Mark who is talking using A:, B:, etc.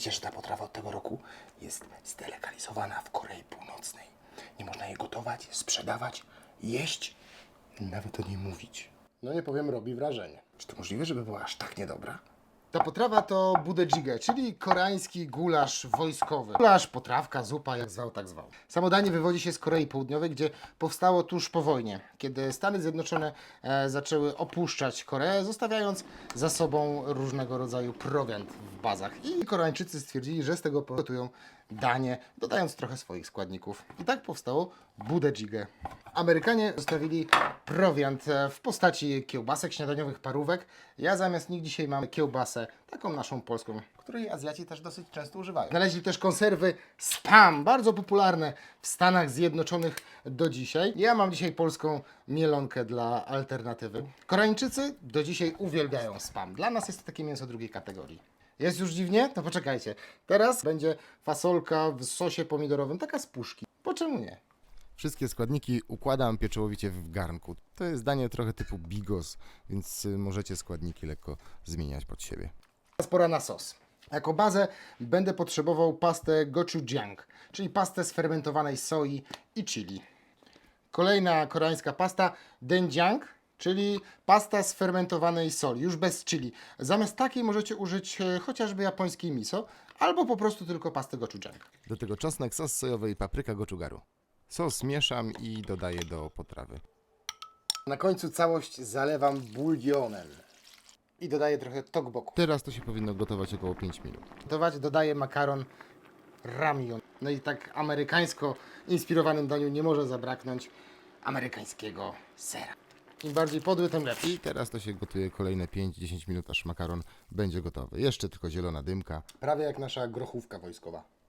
A: Wiecie, że ta potrawa od tego roku jest zdelegalizowana w Korei Północnej. Nie można jej gotować, sprzedawać, jeść, nawet o niej mówić. No nie powiem, robi wrażenie. Czy to możliwe, żeby była aż tak niedobra? Ta potrawa to budejjjigae, czyli koreański gulasz wojskowy. Gulasz, potrawka, zupa, jak zwał, tak zwał. Samodanie wywodzi się z Korei Południowej, gdzie powstało tuż po wojnie, kiedy Stany Zjednoczone e, zaczęły opuszczać Koreę, zostawiając za sobą różnego rodzaju prowiant w bazach. I Koreańczycy stwierdzili, że z tego gotują danie, dodając trochę swoich składników. I tak powstało budejjjigae. Amerykanie zostawili prowiant e, w postaci kiełbasek śniadaniowych, parówek. Ja zamiast nich dzisiaj mam kiełbasę, taką naszą polską, której Azjaci też dosyć często używają. Znaleźli też konserwy spam, bardzo popularne w Stanach Zjednoczonych do dzisiaj. Ja mam dzisiaj polską mielonkę dla alternatywy. Koreańczycy do dzisiaj uwielbiają spam. Dla nas jest to takie mięso drugiej kategorii. Jest już dziwnie? To poczekajcie. Teraz będzie fasolka w sosie pomidorowym, taka z puszki. Po czemu nie?
B: Wszystkie składniki układam pieczołowicie w garnku. To jest danie trochę typu bigos, więc y, możecie składniki lekko zmieniać pod siebie.
A: Teraz pora na sos. Jako bazę będę potrzebował pastę gochujang, czyli pastę z fermentowanej soi i chili. Kolejna koreańska pasta doenjang, czyli pasta z fermentowanej soli, już bez chili. Zamiast takiej możecie użyć e, chociażby japońskiej miso, albo po prostu tylko pastę gochujang.
B: Do tego czosnek, sos sojowy i papryka gochugaru. Sos mieszam i dodaję do potrawy.
A: Na końcu całość zalewam bulionem i dodaję trochę tokboku.
B: Teraz to się powinno gotować około 5 minut.
A: gotować, dodaję makaron ramion. No i tak amerykańsko inspirowanym daniu nie może zabraknąć amerykańskiego sera. Im bardziej podły, tym lepszy.
B: I teraz to się gotuje kolejne 5-10 minut, aż makaron będzie gotowy. Jeszcze tylko zielona dymka.
A: Prawie jak nasza grochówka wojskowa.